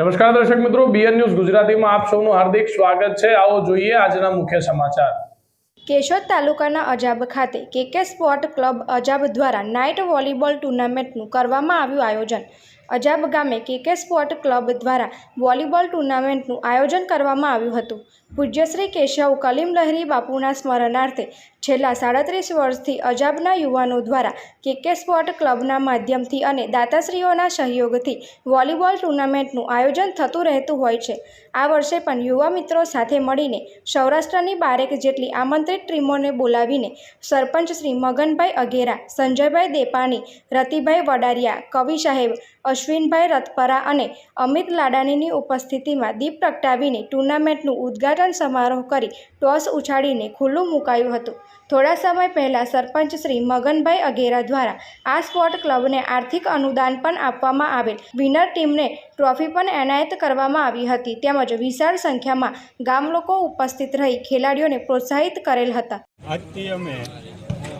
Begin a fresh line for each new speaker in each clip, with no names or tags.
નમસ્કાર દર્શક મિત્રો બીએન ન્યૂઝ ગુજરાતીમાં આપ સૌનું હાર્દિક સ્વાગત છે. આવો જોઈએ આજના મુખ્ય સમાચાર.
કેશોદ તાલુકાના અજાબ ખાતે કેકે સ્પોર્ટ ક્લબ અજાબ દ્વારા નાઇટ વોલીબોલ ટુર્નામેન્ટનું કરવામાં આવ્યું આયોજન. અજાબ ગામે કેકે સ્પોર્ટ ક્લબ દ્વારા વોલીબોલ ટુર્નામેન્ટનું આયોજન કરવામાં આવ્યું હતું. પૂજ્યશ્રી કેશવ કલીમ લહેરી બાપુના સ્મરણાર્થે છેલ્લા સાડત્રીસ વર્ષથી અજાબના યુવાનો દ્વારા કેકે સ્પોર્ટ ક્લબના માધ્યમથી અને દાતાશ્રીઓના સહયોગથી વોલીબોલ ટુર્નામેન્ટનું આયોજન થતું રહેતું હોય છે. આ વર્ષે પણ યુવા મિત્રો સાથે મળીને સૌરાષ્ટ્રની બારેક જેટલી આમંત્રિત ટીમોને બોલાવીને સરપંચ શ્રી મગનભાઈ અઘેરા, સંજયભાઈ દેપાણી, રતિભાઈ વડારિયા, કવિ સાહેબ અશ્વિનભાઈ રથપરા અને અમિત લાડાણીની ઉપસ્થિતિમાં દીપ પ્રગટાવીને ટુર્નામેન્ટનું ઉદ્ઘાટન સમારોહ કરી ટોસ ઉછાળીને ખુલ્લું મુકાયું હતું. થોડા સમય પહેલાં સરપંચ શ્રી મગનભાઈ અઘેરા દ્વારા આ સ્પોર્ટ ક્લબને આર્થિક અનુદાન પણ આપવામાં આવેલ. વિનર ટીમને ટ્રોફી પણ એનાયત કરવામાં આવી હતી. તેમજ વિશાળ સંખ્યામાં ગામ લોકો ઉપસ્થિત રહી ખેલાડીઓને પ્રોત્સાહિત કરેલ હતા.
આજથી અમે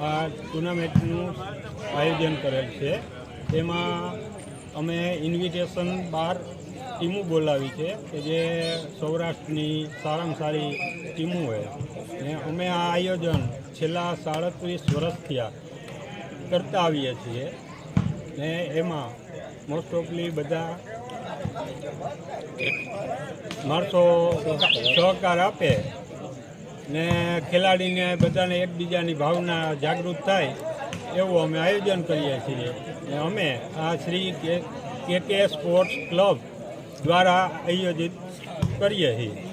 આ ટુર્નામેન્ટનું આયોજન કરેલ છે. તેમાં અમે ઇન્વિટેશન બાર ટીમો બોલાવી છે કે જે સૌરાષ્ટ્રની સારામાં સારી ટીમો હોય. ને અમે આ આયોજન છેલ્લા સાડત્રીસ વર્ષથી કરતા આવીએ છીએ. ને એમાં મોસ્ટ ઓફલી બધા માણસો સહકાર આપે. ને ખેલાડીને બધાને એકબીજાની ભાવના જાગૃત થાય. એવું અમે આયોજન કરીએ છીએ. ને અમે આ શ્રી કે કે સ્પોર્ટ્સ ક્લબ દ્વારા આયોજિત કરીએ છીએ.